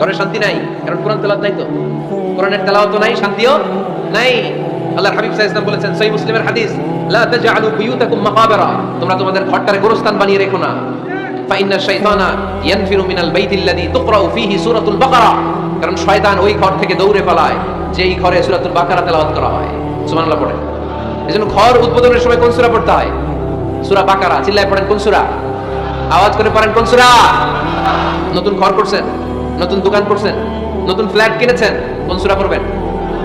ঘরে শান্তি নাই, কারণ কোরআন তেলাওয়াত নাই তো। কোরআনের তেলাওয়াত নাই, শান্তিও নাই। আল্লাহর হাবিব ওয়াসাল্লাম বলেছেন, সহিহ মুসলিমের হাদিস, লা তাজআলু বুয়ুতাকুম মাকাবিরা তোমরা তোমাদের ঘরটারে গোরস্থান বানিয়ে রেখো না। শাইতানা ইয়ানফিরু মিনাল তুকরাউ ফীহি সূরাতুল বাকারা কারণ শয়তান ওই ঘর থেকে দৌড়ে পালায়, যেই ঘরে সূরাতুল বাকারা তেলাওয়াত করা হয়। সুবহানাল্লাহ পড়ে এজন্য ঘর উদ্বোধনের সময় কোন সূরা পড়তে হয়? সূরা বাকারা, চিল্লায় পড়েন কোন সূরা? আওয়াজ করে পড়েন কোন সূরা? নতুন ঘর করছেন? নতুন দোকান করছেন, নতুন ফ্ল্যাট কিনেছেন, কোন সুরা পড়বেন?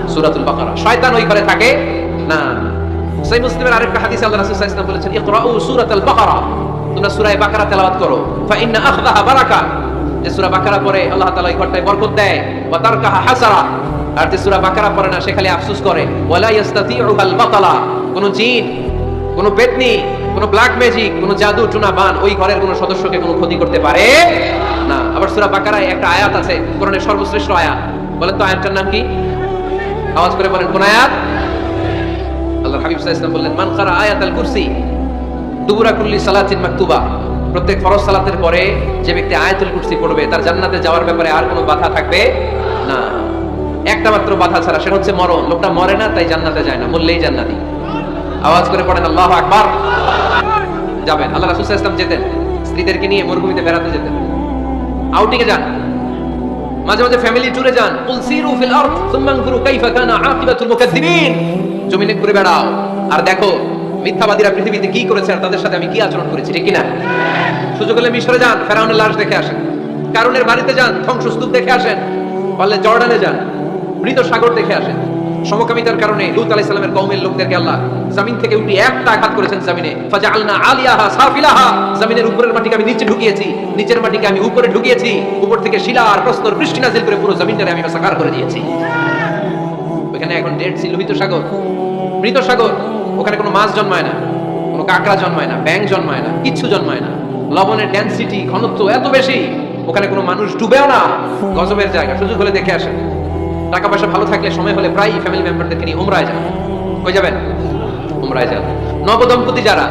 সুরাতুল বাকারা। শয়তান ওই করে থাকে না। সহিহ মুসলিমের আরেকটা হাদিসে আল্লাহ রাসূল সাল্লাল্লাহু আলাইহি বলেছেন, ইকরাউ সূরাতুল বাকারা। তোমরা সূরা বাকারা তেলাওয়াত করো। ফা ইন্না আখদাহা বারাকা। যে সূরা বাকারা পড়ে, আল্লাহ তাআলা এই ঘরটায় বরকত দেয়। ওয়া তারকাহা হাসারা। আর যে সূরা বাকারা পড়ে না, সে খালি আফসোস করে। ওয়ালা ইয়াস্তাতিউল বাতালা। কোন জিন, কোন পেতনি কোন ব্ল্যাক ম্যাজিক কোন জাদু, টুনা বান, ওই ঘরের কোন সদস্যকে কোনো ক্ষতি করতে পারে না। আবার সূরা বাকারায় একটা আয়াত আছে, কোরআনের সর্বশ্রেষ্ঠ আয়াত। বলেন তো আয়াতটার নাম কি? আওয়াজ করে বলেন, কোন আয়াত? আল্লাহর হাবিব বললেন, মান কারা আয়াতাল কুরসি, দুবুরা কুল্লি সালাতিন মাকতুবা। প্রত্যেক ফরজ সালাতের পরে যে ব্যক্তি আয়াতুল কুরসি পড়বে, তার জান্নাতে যাওয়ার ব্যাপারে আর কোনো বাধা থাকবে না। একটা মাত্র বাধা ছাড়া, সেটা হচ্ছে মরণ। লোকটা মরে না, তাই জান্নাতে যায় না, মরলেই জান্নাতি। আওয়াজ করে পড়েন, আল্লাহু আকবার। যাবেন, আল্লাহ রাসূল ওয়াসাল্লাম যেতেন। স্ত্রীদেরকে নিয়ে মরুভূমিতে বেড়াতে যেতেন। আউটিংয়ে যান। মাঝে মাঝে ফ্যামিলি ট্যুরে যান। কুল সিরু ফিল আরদ, সুম্মা জমিনে ঘুরে বেড়াও। আর দেখো, মিথ্যাবাদীরা পৃথিবীতে কি করেছে আর তাদের সাথে আমি কি আচরণ করেছি, ঠিক কিনা? সুযোগ হলে মিশরে যান, ফেরাউনের লাশ দেখে আসেন। কারণের বাড়িতে যান, ধ্বংসস্তূপ দেখে আসেন। পারলে জর্ডানে যান। মৃত সাগর দেখে আসেন। সমকামিতার কারণে লুত আলাইহিস সালামের কওমের লোকদেরকে আল্লাহ জমিন থেকে উঠে একটা আঘাত করেছেন জমিনে। ফাজআলনা আলিয়াহা সাফিলাহা। জমিনের উপরের মাটিকে আমি নিচে ঢুকিয়েছি। নিচের মাটিকে আমি উপরে ঢুকিয়েছি। উপর থেকে শিলা আর প্রস্তর বৃষ্টি নাজিল করে পুরো জমিনটারে আমি সাকার করে দিয়েছি। ওখানে এখন ডেড সি লোহিত সাগর। মৃত সাগর। ওখানে কোনো মাছ জন্মায় না। কোনো কাঁকড়া জন্মায় না। ব্যাং জন্মায় না। কিচ্ছু জন্মায় না। লবণের ডেন্সিটি ঘনত্ব এত বেশি। ওখানে কোনো মানুষ ডুবেও না। গজবের জায়গা। সুযোগ হলে দেখে আসেন। টাকা পয়সা ভালো থাকলে সময় হলে প্রায় ফ্যামিলি মেম্বারদেরকে নিয়ে উমরায় যান। কই যাবেন? উমরায় যান। নবদম্পতি যারা,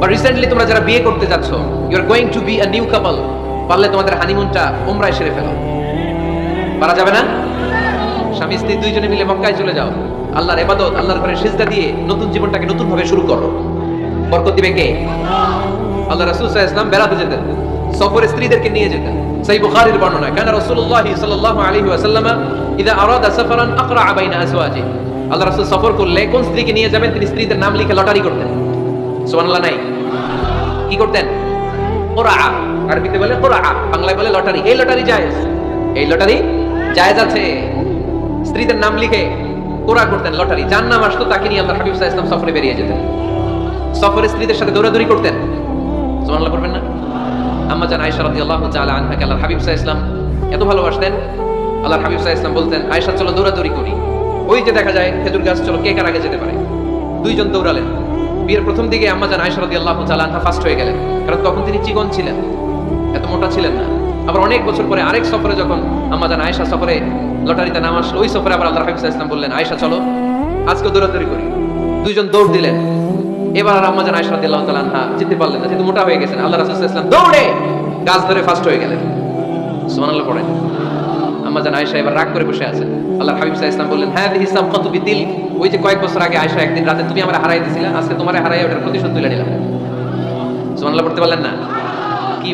বা রিসেন্টলি তোমরা যারা বিয়ে করতে যাচ্ছ you are going to be a new couple পারলে তোমাদের হানিমুনটা উমরায় সেরে ফেলো। পারা যাবে না? স্বামী, স্ত্রী দুইজনে মিলে মক্কায় চলে যাও। আল্লাহর এবাদত আল্লাহর ঘরে সিজদা দিয়ে নতুন জীবনটাকে নতুন ভাবে শুরু করো। বরকত দিবে কে? আল্লাহ রাসূল সাল্লাল্লাহু আলাইহি বেড়াতে যেতেন। সফরে স্ত্রীদেরকে নিয়ে যেতেন। সেই বুখারীর বর্ণনা কেন রাসূলুল্লাহ সাল্লাল্লাহু আলাইহি ওয়াসাল্লাম ইদা আকরা আল্লাহ সফর করলে কোন স্ত্রীকে নিয়ে যাবেন? তিনি স্ত্রীদের নাম লিখে লটারি করতেন। নাই। কি করতেন? কোরআ। আরবিতে বলে কোরআ। বাংলায় বলে লটারি। এই লটারি জায়েজ। এই লটারি জায়েজ আছে। স্ত্রীদের নাম লিখে কোরআ করতেন, লটারি। যার নাম আসতো, তাকে নিয়ে আল্লাহ হাবিব আলাইহি ওয়াসাল্লাম সফরে বেরিয়ে যেতেন। সফরে স্ত্রীদের সাথে দৌড়াদৌড়ি করতেন। সুবহানাল্লাহ করবেন না? আম্মা জান রাদিয়াল্লাহু তাআলা আনহাকে হাবিব এত ভালোবাসতেন। হাবিব বলতেন চলো দৌড়াদৌড়ি করি। ওই যে দেখা যায়, খেজুর গাছ, চলো কে কার আগে যেতে পারে? দুইজন দৌড়ালেন। বিয়ের প্রথম দিকে আম্মা জান আনহা ফার্স্ট হয়ে গেলেন, কারণ তখন তিনি চিকন ছিলেন, এত মোটা ছিলেন না। আবার অনেক বছর পরে আরেক সফরে যখন আম্মা জান সফরে লটারিতে নাম আসলো, ওই সফরে আবার আল্লাহ হাবিব আলাইহি ওয়াসাল্লাম বললেন চলো আজকে দৌড়াদৌড়ি করি। দুইজন দৌড় দিলেন। এবার আর আম্মা রাদিয়াল্লাহু তাআলা যেতে পারলেন না, যেহেতু মোটা হয়ে গেছেন। আল্লাহ রাসূল সাল্লাল্লাহু আলাইহি দৌড়ে গাছ ধরে ফার্স্ট হয়ে গেলেন। সুবহানাল্লাহ পড়েন। আম্মা এবার রাগ করে বসে আছেন হাবিব সাল্লাল্লাহু আলাইহি বললেন হ্যাঁ বিদিল ওই যে কয়েক বছর আগে একদিন রাতে তুমি হারাই আজকে তোমারে হারাই ওটার প্রতিশোধ তুলে নিলাম। সুবহানাল্লাহ পড়তে পারলেন না। কি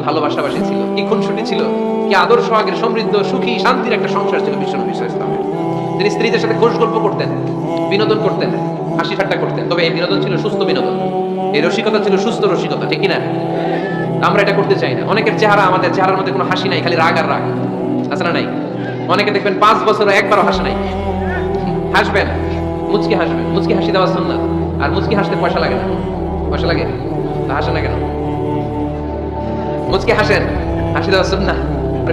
ছিল, কি খুনসুটি ছিল, কি আদর সোহাগের সমৃদ্ধ, সুখী, শান্তির একটা সংসার ছিল বিশ্ব নবী সাল্লাল্লাহু আলাইহি তিনি স্ত্রীদের সাথে খোশ গল্প করতেন, বিনোদন করতেন। হাসি ঠাট্টা করতেন। তবে এই বিনোদন ছিল সুস্থ বিনোদন। এই রসিকতা ছিল সুস্থ রসিকতা, ঠিক কিনা? আমরা এটা করতে চাই না। অনেকের চেহারা, আমাদের চেহারার মধ্যে কোনো হাসি নাই, খালি রাগ আর রাগ। আছে না নাই? অনেকে দেখবেন পাঁচ বছর একবারও হাসে নাই। হাসবেন? মুচকি হাসবেন। মুচকি হাসি দেওয়া সুন্নাত। আর মুচকি হাসতে পয়সা লাগে না। পয়সা লাগে? হাসে না কেন? মুচকি হাসেন? হাসি দেওয়া সুন্নাত?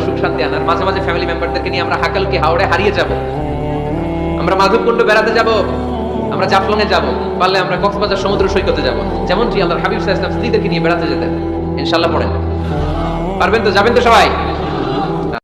সুখ শান্তি আনার। মাঝে মাঝে ফ্যামিলি মেম্বারদেরকে নিয়ে আমরা হাকাল কি হাওড়ে হারিয়ে যাব। আমরা মাধবকুণ্ড বেড়াতে যাব। আমরা এ যাব, পারলে আমরা কক্সবাজার সমুদ্র সৈকতে যাব। যেমনটি আল্লাহর হাবিব সাহেব ইসলাম স্ত্রীদেরকে নিয়ে বেড়াতে যেতেন। ইনশাল্লাহ পড়েন। পারবেন তো? যাবেন তো সবাই?